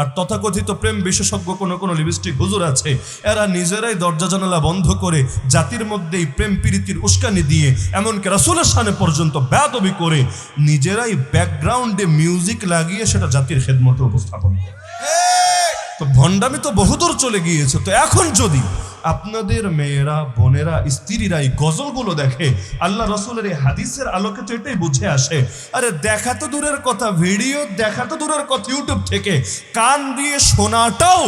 আর তথাকথিত প্রেম বিশেষজ্ঞ কোনো কোনো লিপস্টিক হুজুর আছে, এরা নিজেরাই দরজা জানালা বন্ধ করে জাতির মধ্যেই প্রেম প্রীতির উস্কানি দিয়ে, এমনকি রাসুলের সামনে পর্যন্ত ব্যাদবি করে নিজেরাই ব্যাকগ্রাউন্ডে মিউজিক লাগিয়ে সেটা জাতির খেদমতে উপস্থাপন করে। তো ভণ্ডামি তো বহুদূর চলে গিয়েছে, তো এখন যদি আপনাদের মেয়েরা, বোনেরা স্ত্রীরা এই গজলগুলো দেখে আল্লাহ রসুলের এই হাদিসের আলোকে তো এটাই বুঝে আসে। আরে দেখা তো দূরের কথা, ভিডিও দেখা তো দূরের কথা ইউটিউব থেকে কান দিয়ে শোনাটাও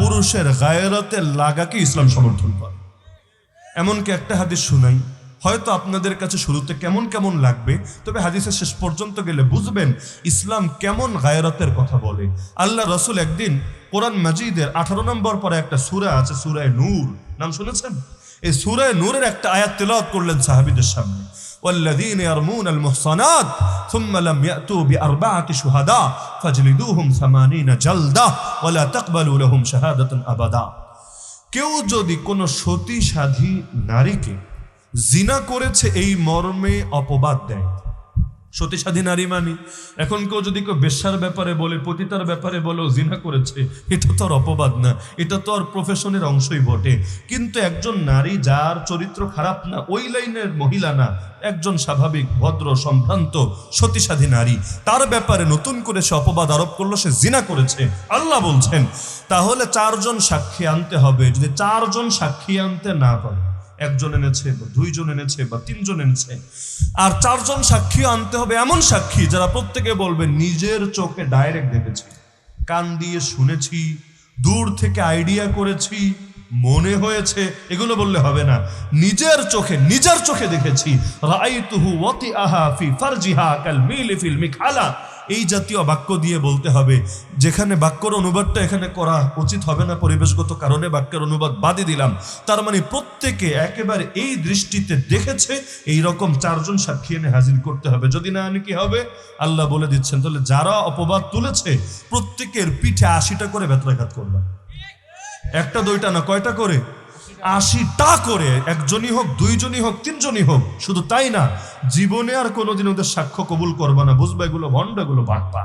পুরুষের গায়রতে লাগাকে ইসলাম সমর্থন করে। এমনকি একটা হাদিস শুনাই হয়তো আপনাদের কাছে শুরুতে কেমন কেমন লাগবে তবে হাদিসের শেষ পর্যন্ত গেলে বুঝবেন ইসলাম কেমন গায়রতের কথা বলে আল্লাহ রসুল একদিন কোরআন মাজিদের আঠারো নম্বর পরে একটা সুরা আছে সুরায় নূর নাম শুনেছেন এই সুরায় নূরের একটা আয়াত তেলাওয়াত করলেন সাহাবিদের সামনে والذين يرمون المحصنات ثم لم يأتوا بأربعة شهداء فاجلدوهم ثمانين جلدة ولا تقبلوا لهم شهادة أبدا কেউ যদি কোনো সতী সাধী নারীকে জিনা করেছে এই মর্মে অপবাদ দেয়। সতী সাধী নারী মানি, এখন কেউ যদি কেউ বেশ্যার ব্যাপারে বলে, পতিতার ব্যাপারে বলেও জিনা করেছে, এটা তো আর অপবাদ না, এটা তো আর প্রফেশনের অংশই বটে। কিন্তু একজন নারী যার চরিত্র খারাপ না, ওই লাইনের মহিলা না, একজন স্বাভাবিক, ভদ্র, সম্ভ্রান্ত সতী সাধী নারী, তার ব্যাপারে নতুন করে সে অপবাদ আরোপ করল, সে জিনা করেছে। আল্লাহ বলছেন, তাহলে চারজন সাক্ষী আনতে হবে, যদি চারজন সাক্ষী আনতে না পারে একজন এনেছে বা দুইজন এনেছে বা তিনজন এনেছে। আর চারজন সাক্ষী আনতে হবে এমন সাক্ষী যারা প্রত্যেকে বলবে, নিজের চোখে ডাইরেক্ট দেখেছি, কান দিয়ে শুনেছি, দূর থেকে আইডিয়া করেছি, মনে হয়েছে। এগুলো বললে হবে না। নিজের চোখে নিজের চোখে দেখেছি। রাইতুহু ওয়াতি আহা ফি ফারজিহা কাল মিলি ফিল মিখালা এই জাতীয় বাক্য দিয়ে বলতে হবে, যেখানে বাক্যর অনুবাদটা এখানে করা উচিত হবে না, পরিবেশগত কারণে বাক্যের অনুবাদ বাদই দিলাম। তার মানে প্রত্যেকে একেবারে এই দৃষ্টিতে দেখেছে এই রকম চারজন সাক্ষী এনে হাজির করতে হবে। যদি না আমি কি হবে? আল্লাহ বলে দিচ্ছেন, তাহলে যারা অপবাদ তুলেছে, প্রত্যেকের পিঠে আশিটা করে বেত্রাঘাত করবে। একটা, দুইটা না, কয়টা করে? আশিটা করে, একজনই হোক, দুইজনই হোক, তিনজনই হোক, শুধু তাই না, জীবনে আর কোনোদিন ওদের সাক্ষ্য কবুল করবা না। বুঝবে এগুলো ভণ্ড, এগুলো বাটপা।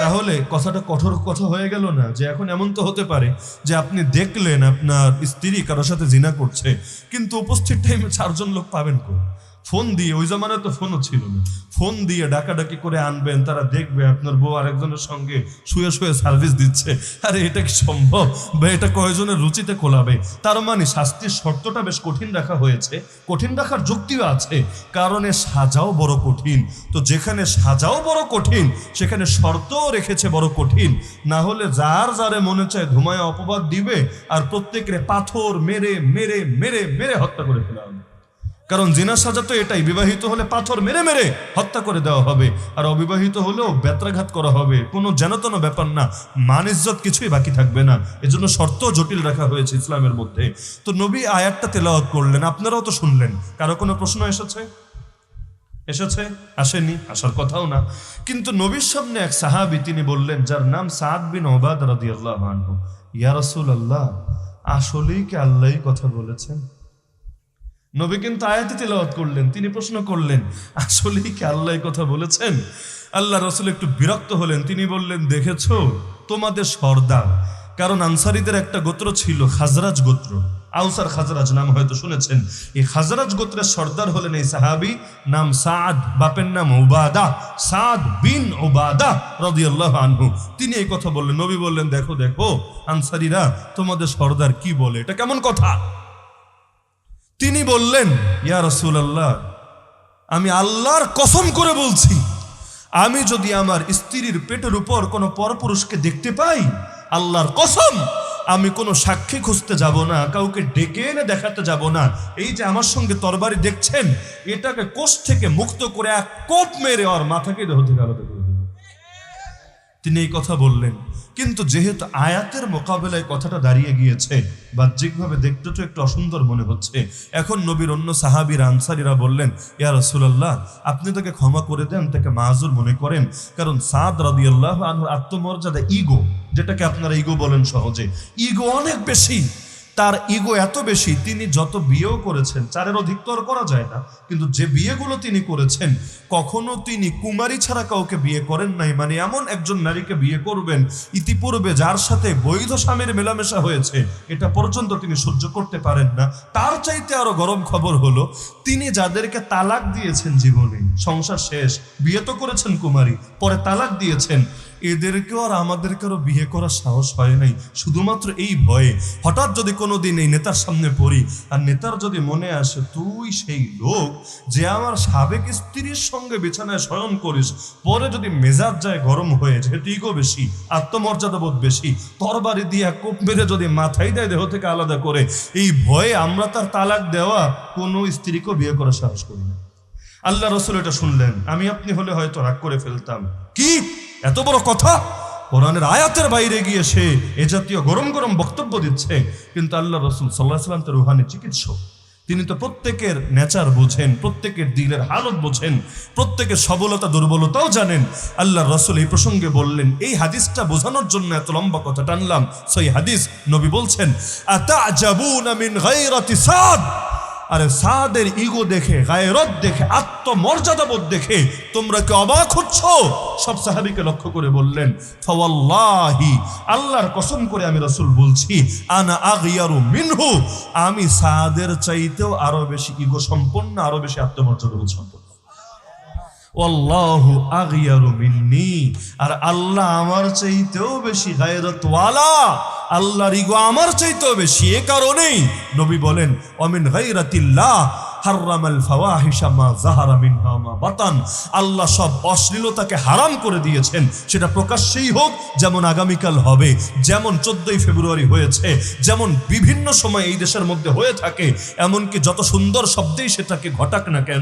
তাহলে কথাটা কঠোর কথা হয়ে গেল না, যে এখন এমন তো হতে পারে যে আপনি দেখলেন আপনার স্ত্রী কারোর সাথে জিনা করছে, কিন্তু উপস্থিত টাইমে চারজন লোক পাবেন কোন ফোন দিয়ে, ওই জামানায় তো ফোনও ছিল না। ফোন দিয়ে ডাকাডাকি করে আনবেন, তারা দেখবে আপনার বউ আরেকজনের সঙ্গে শুয়ে শুয়ে সার্ভিস দিচ্ছে। আরে, এটা কি সম্ভব? বা এটা কয়জনের রুচিতে কোলাবে? তার মানে শাস্তির শর্তটা বেশ কঠিন রাখা হয়েছে। কঠিন রাখার যুক্তিও আছে। কারণে সাজাও বড় কঠিন। তো যেখানে সাজাও বড় কঠিন, সেখানে শর্তও রেখেছে বড় কঠিন। না হলে যার যারে মনে চায় ধুমায় অপবাদ দিবে, আর প্রত্যেকের পাথর মেরে মেরে মেরে মেরে হত্যা করে ফেলা কারণ জিনা সাজা তো এটাই, বিবাহিত হলে পাথর মেরে মেরে হত্যা করে দেওয়া হবে, আর অবিবাহিত হলেও বেত্রাঘাত করা হবে। কোনো যেনতন ব্যাপার না, মান ইজ্জত কিছুই বাকি থাকবে না। এজন্য শর্ত জটিল রাখা হয়েছে ইসলামের মধ্যে। তো নবী আয়াতটা তেলাওয়াত করলেন, আপনারাও তো শুনলেন। কারও কোনো প্রশ্ন এসেছে? এসেছে? আসেনি, আসার কথাও না। কিন্তু নবীর সামনে এক সাহাবি, তিনি বললেন, যার নাম সাদ বিন ওবাদ রাদিয়াল্লাহু আনহু, ইয়া রাসূলুল্লাহ, আসলেই কি আল্লাহই কথা বলেছেন? নবী কিন্তু আয়াতি তেলাওয়াত করলেন, তিনি প্রশ্ন করলেন, আসলেই কি আল্লাহ কথা বলেছেন? আল্লাহ রসুল একটু বিরক্ত হলেন, তিনি বললেন, দেখেছ, তোমাদের সর্দার। কারণ আনসারিদের একটা গোত্র ছিল খাজরাজ গোত্র। আউসার খাজরাজ নাম হয়তো শুনেছেন। এই খাজরাজ গোত্রের সর্দার হলেন এই সাহাবি, নাম সাদ, বাপের নাম ওবাদা সাদ বিন ওবাদা রদিয়াল্লাহ আনহু। তিনি এই কথা বললেন, নবী বললেন, দেখো দেখো, আনসারিরা তোমাদের সর্দার কি বলে? এটা কেমন কথা? তিনি বললেন, ইয়া রসুল আল্লাহ আমি আল্লাহর কসম করে বলছি, আমি যদি আমার স্ত্রীর পেটের উপর কোনো পরপুরুষকে দেখতে পাই, আল্লাহর কসম, আমি কোনো সাক্ষী খুঁজতে যাব না, কাউকে ডেকে এনে দেখাতে যাব না। এই যে আমার সঙ্গে তরবারি দেখছেন, এটাকে কোষ থেকে মুক্ত করে এক কোপ মেরে ওর মাথাকে দেহ থেকে আলাদা করে তিনি এই কথা বললেন। কিন্তু যেহেতু আয়াতের মোকাবেলায় কথাটা দাঁড়িয়ে গিয়েছে, বাহ্যিকভাবে দেখতে তো একটু অসুন্দর মনে হচ্ছে। এখন নবীর অন্য সাহাবির আনসারিরা বললেন, ইয়া রসুলাল্লাহ, আপনি তাকে ক্ষমা করে দেন, তাকে মাহাজুর মনে করেন। কারণ সাদ রাদিয়াল্লাহ আনহুর আত্মমর্যাদা ইগো যেটাকে আপনারা ইগো বলেন সহজে। ইগো অনেক বেশি। তার ইগো এত বেশি, তিনি যত বিয়েও করেছেন, চারের অধিক তো করা যায় না, কিন্তু যে বিয়েগুলো তিনি করেছেন, কখনো তিনি কুমারী ছাড়া কাউকে বিয়ে করেন নাই। মানে এমন একজন নারীকে বিয়ে করবেন, ইতিপূর্বে যার সাথে বৈধ স্বামীর মেলামেশা হয়েছে, এটা পর্যন্ত তিনি সহ্য করতে পারেন না। তার চাইতে আরও গরম খবর হলো, তিনি যাদেরকে তালাক দিয়েছেন জীবনে, সংসার শেষ, বিয়ে তো করেছেন কুমারী, পরে তালাক দিয়েছেন, এদেরকেও আর আমাদেরকেও বিয়ে করার সাহস হয় নাই। শুধুমাত্র এই ভয়ে, হঠাৎ যদি কোনো দিন এই নেতার সামনে পড়ি। আর নেতার যদি মনে আসে, তুই সেই লোক যে আমার সাবেক স্ত্রীর সঙ্গে বিছানায় শয়ন করিস, পরে যদি মেজাজ যায় গরম হয়ে যেহেতু ইগো বেশি, আত্মমর্যাদা বোধ বেশি, তরবারি দিয়ে কোপ মেরে যদি মাথায় দেয় দেহ থেকে আলাদা করে, এই ভয়ে আমরা তার তালাক দেওয়া কোনো স্ত্রীকেও বিয়ে করার সাহস করি না। আল্লাহ রসুল এটা শুনলেন। আমি আপনি হলে হয়তো রাগ করে ফেলতাম। কি? এত বড় কথা? কোরআনের আয়াতের বাইরে গিয়ে সে এ জাতীয় গরম গরম বক্তব্য দিচ্ছে। কিন্তু আল্লাহ রসুল সাল্লাহ সাল্লাম তো রুহানি চিকিৎসক। তিনি তো প্রত্যেকের নেচার বোঝেন, প্রত্যেকের দিলের হালত বোঝেন, প্রত্যেকের সবলতা, দুর্বলতাও জানেন। আল্লাহ রসুল এই প্রসঙ্গে বললেন, এই হাদিসটা বোঝানোর জন্য এত লম্বা কথা টানলাম। সেই হাদিস নবী বলছেন, আতাজাবুনা মিন গায়রাতি সাদ? আরে সাদের ইগো দেখে, গায়রত দেখে, আত্মমর্যাদাবোধ দেখে তোমরা কি অবাক হচ্ছ? সব সাহাবিকে লক্ষ্য করে বললেন, ফাওয়াল্লাহি, আল্লাহর কসম করে আমি রসুল বলছি, আনা আগিয়ারু মিনহু, আমি সাদের চাইতেও আরও বেশি ইগো সম্পন্ন, আরও বেশি আত্মমর্যাদাবোধ সম্পন্ন। ওয়াল্লাহু আগিয়ারু মিন্নি, আর আল্লাহ আমার চাইতেও বেশি গায়রতওয়ালা আল্লাহর ইগো আমার চাইতেও বেশি, এ কারণেই নবী বলেন, অমিন গায়রাতিল্লাহ হারামাল ফাওয়াহিশা মা জাহারা মিনহা মা বাতান। আল্লাহ সব অশ্লীলতাকে হারাম করে দিয়েছেন, সেটা প্রকাশ্যেই হোক, যেমন আগামীকাল হবে, যেমন চোদ্দই ফেব্রুয়ারি হয়েছে, যেমন বিভিন্ন সময় এই দেশের মধ্যে হয়ে থাকে, এমনকি যত সুন্দর শব্দেই সেটাকে ঘটাক না কেন